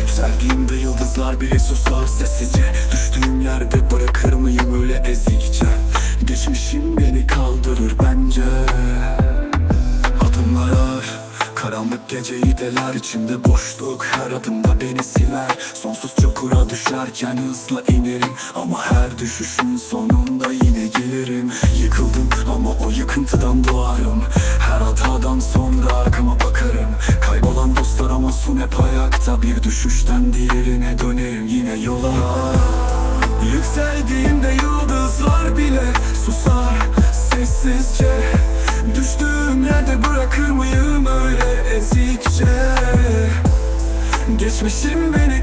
Yükseldiğimde yıldızlar bile susar sessizce. Düştüğüm yerde bırakır mıyım öyle ezikçe? Geçmişim beni kaldırır bence. Adımlar ağır Karanlık geceyi deler. İçimde boşluk Her adımda beni siler. Sonsuz çukura düşerken hızla inerim. Ama her düşüşün sonunda yine gelirim o yıkıntıdan doğarım. Her hatadan sonra arkama bakarım. Kaybolan dostlar ama son hep ayakta Bir düşüşten diğerine dönerim. Yine yola. Yükseldiğimde yıldızlar bile susar sessizce. Düştüğüm yerde bırakır mıyım öyle ezikçe? Geçmişim beni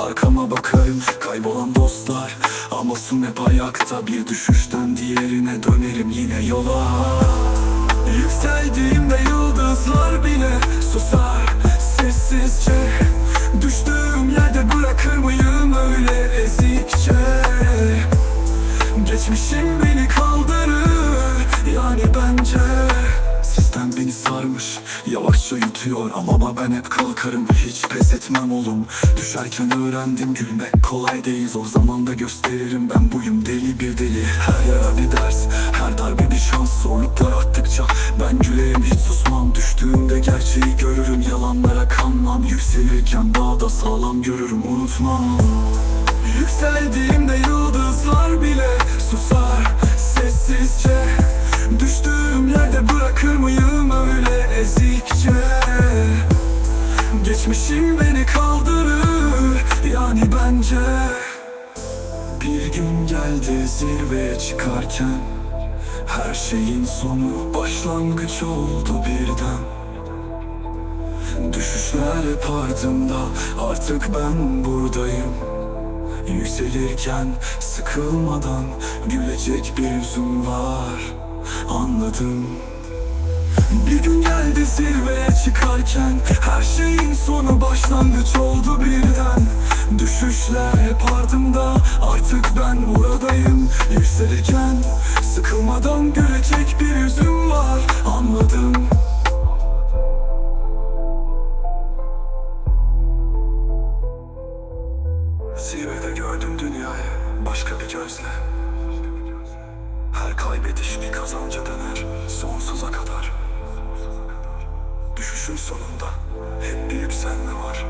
arkama bakarım Kaybolan dostlar. Ama hep ayakta Bir düşüşten diğerine dönerim yine yola. Yükseldiğimde yıldızlar bile susar sessizce. Düştüğüm yerde bırakır mıyım öyle ezikçe? Geçmişim beni kaldırır yani bence Sistem beni sarmış yavaşça yutuyor. Ama ben hep kalkarım Hiç pes etmem oğlum. Düşerken öğrendim gülmek kolay değil. Zor zamanda gösteririm ben buyum deli bir deli. Her yara bir ders her darbe bir şans. Zorluklar arttıkça ben gülerim hiç susmam. Düştüğümde gerçeği görürüm yalanlara kanmam. Yükselirken daha da sağlam görürüm unutmam. Yükseldiğimde yıldızlar bile susar sessizce. Düştüğüm yerde bırakır mıyım öyle ezikçe? Geçmişim beni kaldırır yani bence. Bir gün geldi zirveye çıkarken Her şeyin sonu başlangıç oldu birden. Düşüşler hep ardımda artık ben buradayım Yükselirken sıkılmadan gülecek bir yüzüm var. Anladım. Bir gün geldi zirveye çıkarken Her şeyin sonu başlangıç oldu birden. Düşüşler hep ardımda artık ben buradayım. Yükselirken gözle. Her kaybediş bir kazanca döner sonsuza kadar. Düşüşün sonunda hep bir yükselme var